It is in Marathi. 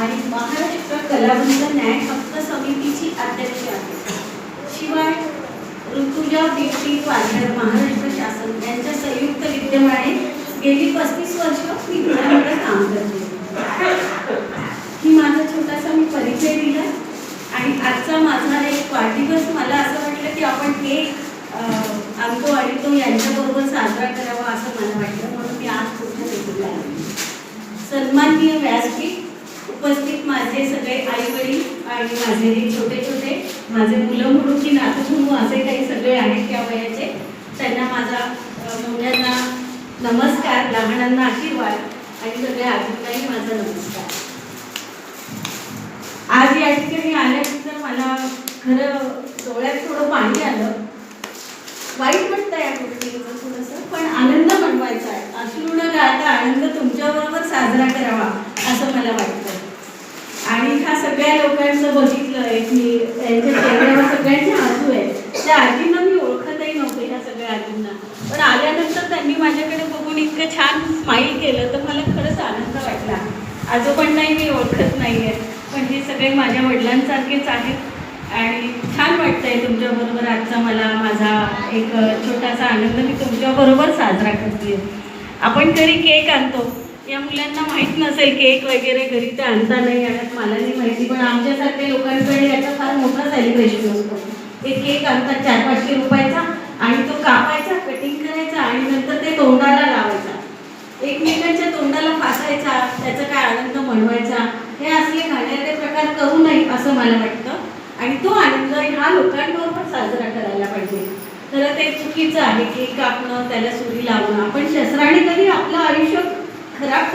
आणि महाराष्ट्र कलावंत न्याय हक्क समितीची अध्यक्ष आहे. शिवाय ऋतुजा ब्युटी पार्लर महाराष्ट्र शासन यांच्या संयुक्त विद्यमाने गेली पस्तीस वर्ष मी घरामध्ये काम करते. ही माझा छोटासा मी परिचय दिला आणि आजचा माझा एक वाढदिवस मला असं वाटलं की आपण हे अंको आणि तो यांच्याबरोबर साजरा करावा असं मला वाटलं. म्हणून मी आज तुमच्या सन्माननीय व्यासपीठ उपस्थित माझे सगळे आई वडील आणि माझे हे छोटे छोटे माझे मुलं म्हणून की नातू म्हणून असे काही सगळे आहेत त्या वयाचे. त्यांना माझा मोठ्यांना नमस्कार लहानांना आशीर्वाद आणि सगळ्या आजींनाही माझा नमस्कार. आज या ठिकाणी आल्यानंतर मला खरं डोळ्यात थोडं पाणी आलं. वाईट वाटतं या गोष्टीचं थोडंसं पण आनंद म्हणवायचा आहे. अश्रू न गाळता आनंद तुमच्याबरोबर साजरा करावा असं मला वाटतं आणि ह्या सगळ्या लोकांचं बघितलं एक मी त्यांच्या चेहऱ्यावर सगळ्यांचे हसू आहे. त्या आजींना मी ओळखतही नव्हते ह्या सगळ्या आजींना. पण आल्यानंतर त्यांनी माझ्याकडे बघून इतकं छान स्माईल केलं तर मला खरंच आनंद वाटला. आजोबांनाही मी ओळखत नाहीये पण हे सगळे माझ्या वडिलांसारखेच आहेत. आणि छान वाटतंय तुमच्याबरोबर आजचा मला माझा एक छोटासा आनंद मी तुमच्याबरोबर साजरा करते आपण तरी केक आणतो. या मुलांना माहीत नसेल केक वगैरे घरी ते आणता नाही आणत मला नाही माहिती पण आमच्यासारख्या लोकांकडे याचा फार मोठा सेलिब्रेशन असतो. ते केक आणतात चार पाचशे रुपयाचा आणि तो कापायचा कटिंग करायचा आणि नंतर ते तोंडाला लावायचा. एकमेकांच्या तोंडाला फासायचा त्याचा काय आनंद म्हणवायचा हे असले घाण्याचे प्रकार करू नये असं मला वाटतं. आणि तो आनंद ह्या लोकांबरोबर साजरा करायला पाहिजे. तर ते चुकीचं आहे केक कापणं त्याला सुरी लावणं. आपण शस्त्राने कधी आपलं आयुष्य характер